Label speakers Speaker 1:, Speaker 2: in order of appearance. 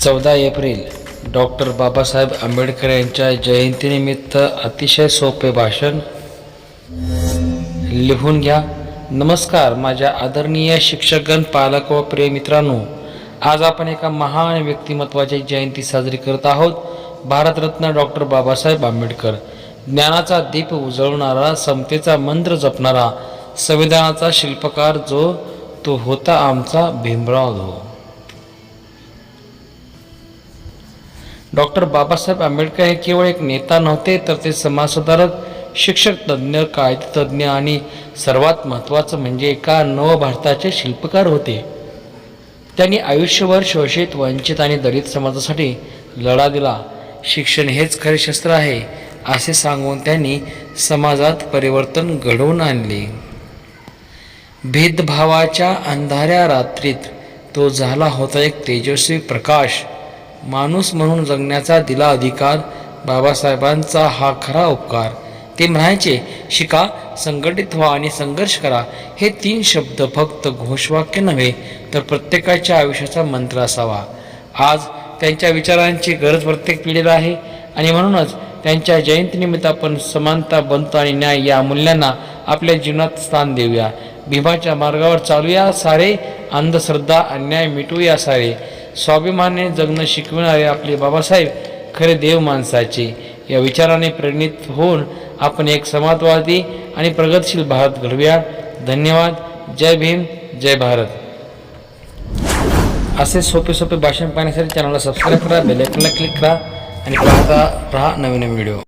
Speaker 1: चौदा April doctor Babasaheb Ambedkar यांच्या जयंतीनिमित्त अतिशय सोपे भाषण. लिहून घ्या. नमस्कार माझ्या आदरणीय शिक्षकगण पालक व प्रिय मित्रांनो. आज आपण एका महान व्यक्तिमत्वाची जयंती साजरी करत आहोत. भारतरत्न डॉक्टर बाबासाहेब आंबेडकर. ज्ञानाचा दीप उजळणारा समतेचा मंत्र जपणारा संविधानाचा शिल्पकार जो तो होता आमचा भीमराव धो डॉक्टर बाबासाहेब आंबेडकर हे केवळ एक नेता नव्हते तर ते समाजसुधारक शिक्षक तज्ज्ञ कायदेतज्ञ आणि सर्वात महत्त्वाचं म्हणजे एका नवभारताचे शिल्पकार होते. त्यांनी आयुष्यभर शोषित वंचित आणि दलित समाजासाठी लढा दिला. शिक्षण हेच खरे शस्त्र आहे असे सांगून त्यांनी समाजात परिवर्तन घडवून आणले. भेदभावाच्या अंधाऱ्या रात्रीत तो झाला होता एक तेजस्वी प्रकाश. माणूस म्हणून जगण्याचा दिला अधिकार बाबासाहेबांचा हा खरा उपकार. ते म्हणायचे शिका संघटित व्हा आणि संघर्ष करा. हे तीन शब्द फक्त घोषवाक्य नव्हे तर प्रत्येकाच्या आयुष्याचा मंत्र असावा. आज त्यांच्या विचारांची गरज प्रत्येक पिढीला आहे आणि म्हणूनच त्यांच्या जयंतीनिमित्त आपण समानता बनतो आणि न्याय या मूल्यांना आपल्या जीवनात स्थान देऊया. भीमाच्या मार्गावर चालूया सारे अंधश्रद्धा अन्याय मिटूया सारे. स्वाभिमानाने जगणं शिकविणारे आपले बाबासाहेब खरे देव माणसाचे. या विचाराने प्रेरित होऊन आपण एक समाजवादी आणि प्रगतशील भारत घडवूया. धन्यवाद. जय भीम. जय भारत. असे सोपे सोपे भाषण पाहण्यासाठी चॅनलला सबस्क्राईब करा बेल क्लिक करा आणि पाहता राहा नवीन नवीन व्हिडिओ